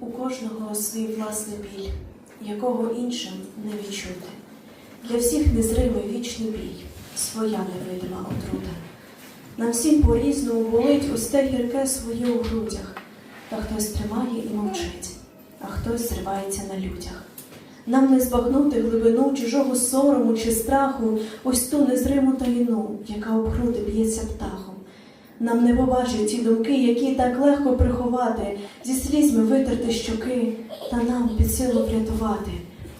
У кожного свій власний біль, якого іншим не відчути. Для всіх незримий вічний бій, своя невидима отрута. Нам всім по-різному болить ось те гірке своє у грудях, та хтось тримає і мовчить, а хтось зривається на людях. Нам не збагнути глибину чужого сорому чи страху, ось ту незриму таїну, яка об груди б'ється птахом. Нам не побачить ті думки, які так легко приховати, зі слізьми витерти щоки, та нам під силу врятувати.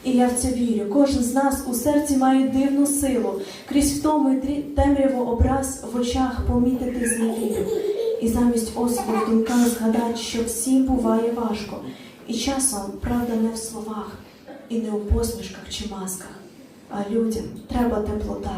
І я в це вірю, кожен з нас у серці має дивну силу, крізь втоми трі- темряву образ в очах помітити змію. І замість осуду в думках згадать, що всім буває важко, і часом правда не в словах, і не у посмішках чи масках. А людям треба теплота.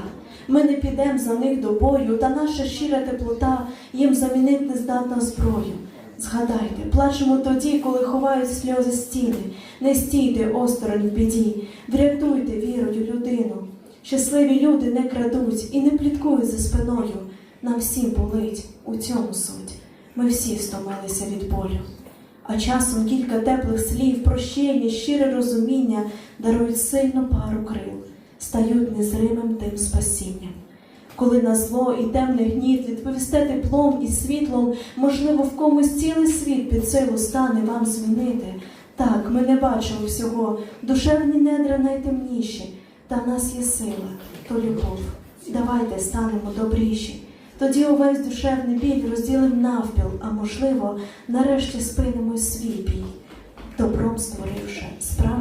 Ми не підемо за них до бою, та наша щира теплота їм замінить нездатна зброю. Згадайте, плачемо тоді, коли ховають сльози стіни. Не стійте осторонь в біді, врятуйте вірою людину. Щасливі люди не крадуть і не пліткують за спиною. Нам всім болить у цьому суть. Ми всі стомилися від болю. А часом кілька теплих слів, прощення, щире розуміння дарують сильну пару крил, стають незримим тим спасінням. Коли на зло і темний гніт відповісте теплом і світлом, можливо, в комусь цілий світ під силу стане вам змінити. Так, ми не бачимо всього, душевні недра найтемніші, та в нас є сила, то любов. Давайте станемо добріші. Тоді увесь душевний біль розділим навпіл, а можливо, нарешті спинимо свій бій, добром створивши диво.